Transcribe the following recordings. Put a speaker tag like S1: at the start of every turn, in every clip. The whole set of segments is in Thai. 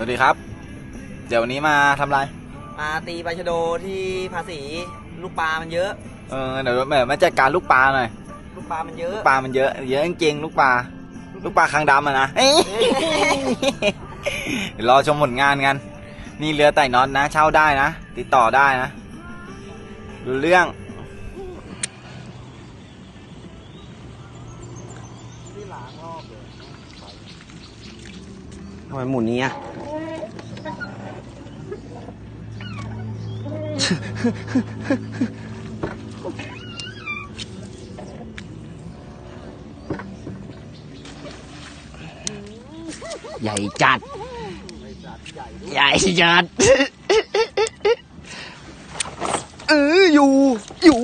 S1: สวัสดีครับ เดี๋ยววันนี้มาทำอะไร
S2: มาตีปลาชะโดที่ภาษีลูกปลามันเยอะ
S1: เออเดี๋ยวเดี๋ยวมาจัดการลูกปลาหน่อย
S2: ลูกปลามันเยอะ
S1: ลูกปลามันเยอะ เยอะจริงๆลูกปลา ลูกปลาคางดำอะนะเอ้ยเดี๋ยวรอชมผลงานกัน นี่เรือไต่น็อตนะ เช่าได้นะ ติดต่อได้นะดูเรื่อง
S2: ท ทำไมหมุนนี้อะ
S3: ใหญ่จัด ใหญ่จัด เอออยู่ อยู่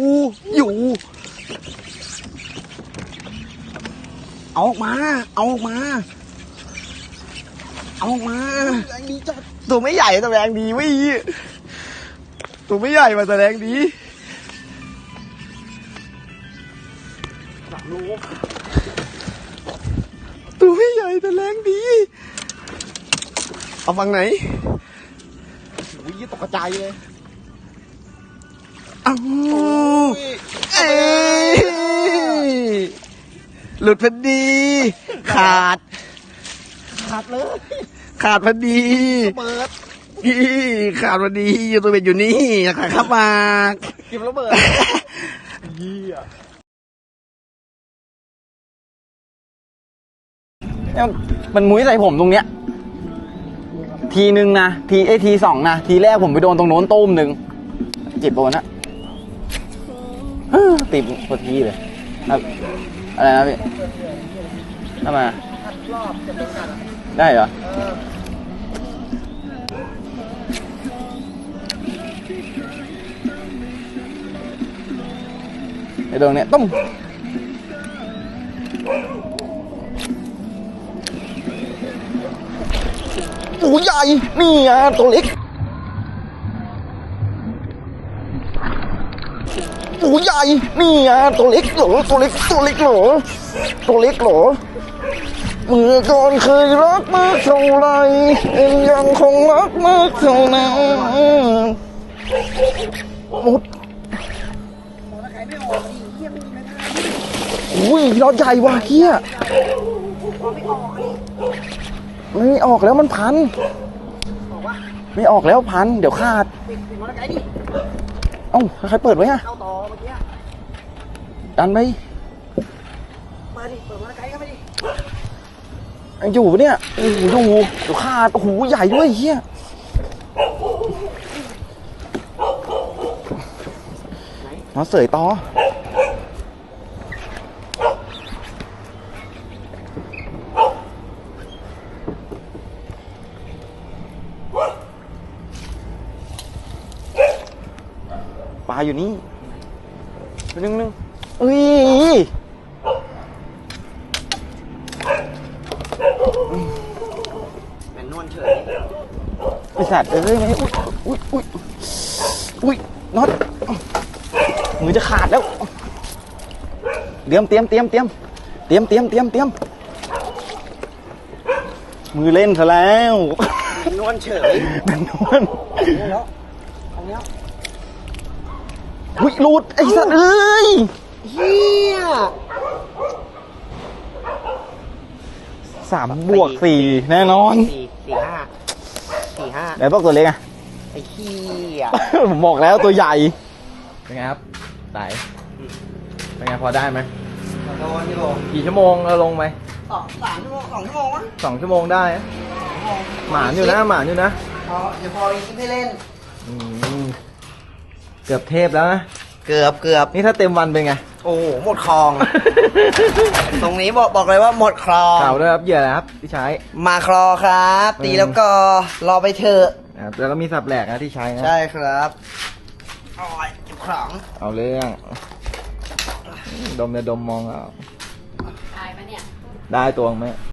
S3: อยู่ เอาออกมา เอาออกมา เอาออกมาตัวไม่ใหญ่แต่แรงดีเว้ยตัวไม่ใหญ่มาแต่แรงดีตัวไม่ใหญ่แต่แรงดี เอาฟังไหนโอ้ยตกกระจายเลยอ้าวเอ้ยหลุดพอดี ขาด
S2: ขาดเลย
S3: ขาดพอดี
S2: เปิด
S3: พี่ขาดพอดีอยู่ตัวเบ็ดอยู่นี่ขาครับมาก
S2: กินระเบิด
S1: เนี่ยมันมุ้ยใส่ผมตรงเนี้ย ทีหนึ่งนะทีไอยทีสองนะทีแรกผมไปโดนตรงโน้นตุ้มหนึ่งจิบโดนนะเฮ้อติดพอทีเลยครับอะไรนะพี่ทำไมอะ ได้เหรอไอ้ตรงเนี้ยตุ้มตัวใหญ่นี่อะตัวเล็กตัวใหญ่นี่อะตัวเล็กเหรอตัวเล็กตัวเล็กเหรอตัวเล็กเหรอ เมื่อก่อนเคยรักมากเท่าไรเองยังคงรักมากเท่านั้นหมดอุ้ยรถใหญ่ว่ะเฮียไม่ออกแล้วมันพัน ไม่ออกแล้วพัน เดี๋ยวขาด
S2: ปิดปิดมอเตอร์ไซค์ดิ
S1: เอ้าใครเปิดไว้อะ
S2: เข้าต่อเมื่อกี้
S1: ดันไป
S2: เปิดดิ เปิดมอเตอร์ไซค์เข้าไปดิ
S1: ยังอยู่ปะเนี่ยโอ้โหอยู่เดี๋ยวขาดโอ้โหใหญ่ด้วยเฮียมาเสยต่อปลาอยู่นี่ นึงนึง สัตว์เอ้ยไม่อุ้ยอุ้ยอุ้ยอุ้ยน็อตมือจะขาดแล้วเตรียมเตรียมเตรียมเตรียมเตรียมเตรียมเตรียมเตรียมมือเล่นซะแล้ว
S2: แมนนวลเฉย
S1: แมันนวล
S2: นี่แล้วเอาเนี้ย
S1: อุ้ยหลุดไอสัตว์เอ้ย
S2: เฮีย
S1: สามบวกสี่แน่นอน
S2: สี่สี่ห้า สี่ห้า
S1: ไหนบอกตัวเล็กอะ
S2: ไอ้เฮีย
S1: ผมบอกแล้วตัวใหญ่ เป็นไงครับไตเป็นไงพอได้ไหม
S2: ขอโทษพี่โบ
S1: กี่ชั่วโมงเราลงไป
S2: สองสามชั่วโมงสองชั่วโมงวะ
S1: สองชั่วโมงได้นะ
S2: สองชั่วโมง
S1: หมานอยู่นะหมานอยู่นะ
S2: พอเดี๋ยวพอมีคลิปให้เล่น
S1: อืมเกือบเทพแล้วนะ
S2: เกือบเกือบ
S1: นี่ถ้าเต็มวันเป็นไง
S2: โอ้โหหมดคลอง ตรงนี้บอกบอกเลยว่าหมดคลอง
S1: ข่าวด้วยครับเหยื่ออะไรครับที่ใช้
S2: มาคลอครับ ตี
S1: อืม
S2: แล้วก็รอไปเถอะ
S1: นะครับแล้วก็มีสับแหลกนะที่ใช้นะ
S2: ใช่ครับโอ้ยเก็บของ
S1: เอาเรื่อง ดมเนี่ยดมมองเอา
S4: ตายปะเนี่ย
S1: ได้ตัวไหม